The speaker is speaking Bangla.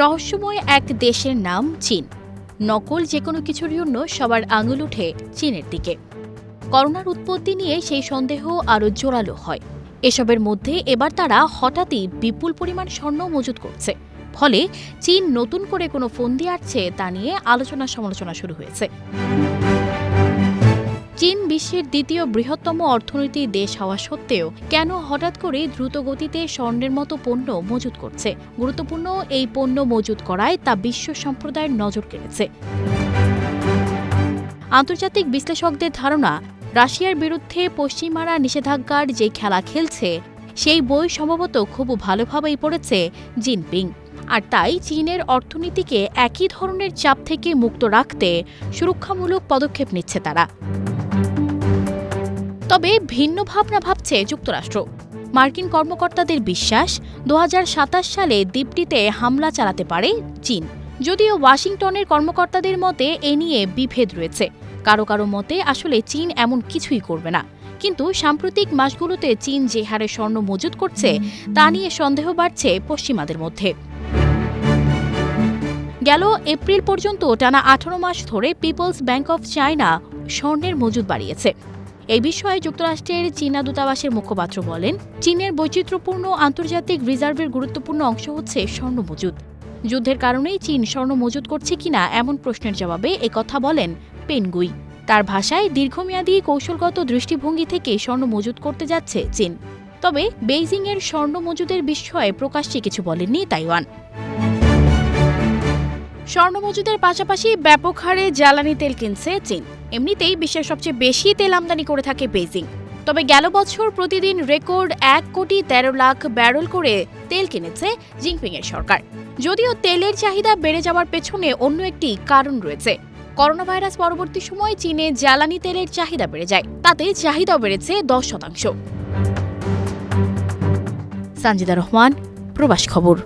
রহস্যময় এক দেশের নাম চীন। নকল যে কোনো কিছুর জন্য সবার আঙুল উঠে চীনের দিকে। করোনার উৎপত্তি নিয়ে সেই সন্দেহ আরও জোরালো হয়। এসবের মধ্যে এবার তারা হঠাৎই বিপুল পরিমাণ স্বর্ণ মজুত করছে। ফলে চীন নতুন করে কোনো ফন্দি আটছে তা নিয়ে আলোচনা সমালোচনা শুরু হয়েছে। চীন বিশ্বের দ্বিতীয় বৃহত্তম অর্থনীতির দেশ হওয়া সত্ত্বেও কেন হঠাৎ করে দ্রুত গতিতে স্বর্ণের মতো পণ্য মজুত করছে? গুরুত্বপূর্ণ এই পণ্য মজুত করায় তা বিশ্ব সম্প্রদায়ের নজর কেড়েছে। আন্তর্জাতিক বিশ্লেষকদের ধারণা, রাশিয়ার বিরুদ্ধে পশ্চিমারা নিষেধাজ্ঞার যে খেলা খেলছে, সেই বই সম্ভবত খুব ভালোভাবেই পড়েছে জিনপিং। আর তাই চীনের অর্থনীতিকে একই ধরনের চাপ থেকে মুক্ত রাখতে সুরক্ষামূলক পদক্ষেপ নিচ্ছে তারা। তবে ভিন্ন ভাবনা ভাবছে যুক্তরাষ্ট্র। মার্কিন কর্মকর্তাদের বিশ্বাস, দু হাজার সাতাশ সালে দ্বীপটিতে হামলা চালাতে পারে চীন। যদিও ওয়াশিংটনের কর্মকর্তাদের মতে এ নিয়ে বিভেদ রয়েছে। কারও কারও মতে আসলে চীন এমন কিছুই করবে না। কিন্তু সাম্প্রতিক মাসগুলোতে চীন যে হারে স্বর্ণ মজুত করছে, তা নিয়ে সন্দেহ বাড়ছে পশ্চিমাদের মধ্যে। গেল এপ্রিল পর্যন্ত টানা আঠারো মাস ধরে পিপলস ব্যাংক অফ চায়না স্বর্ণের মজুদ বাড়িয়েছে। এই বিষয়ে যুক্তরাষ্ট্রের চীনা দূতাবাসের মুখপাত্র বলেন, চীনের বৈচিত্র্যপূর্ণ আন্তর্জাতিক রিজার্ভের গুরুত্বপূর্ণ অংশ হচ্ছে স্বর্ণ মজুদ যুদ্ধের কারণেই চীন স্বর্ণ মজুদ করছে কিনা এমন প্রশ্নের জবাবে কথা বলেন পেনগুই। তার ভাষায় দীর্ঘমেয়াদী কৌশলগত দৃষ্টিভঙ্গি থেকে স্বর্ণ মজুত করতে যাচ্ছে চীন। তবে বেইজিংয়ের স্বর্ণ মজুদের বিষয়ে প্রকাশ্যে কিছু বলেননি তাইওয়ান। স্বর্ণ মজুদের পাশাপাশি ব্যাপক হারে জ্বালানি তেল কিনছে চীন। এমনিতেই বিশ্বের সবচেয়ে বেশি তেল আমদানি করে থাকে বেইজিং। তবে গেল বছর প্রতিদিন রেকর্ড এক কোটি তেরো লাখ ব্যারল করে তেল কিনেছে জিনপিং এর সরকার। যদিও তেলের চাহিদা বেড়ে যাওয়ার পেছনে অন্য একটি কারণ রয়েছে। করোনা ভাইরাস পরবর্তী সময়ে চীনে জ্বালানি তেলের চাহিদা বেড়ে যায়, তাতে চাহিদাও বেড়েছে দশ শতাংশ। সানজিদা রহমান, প্রবাস খবর।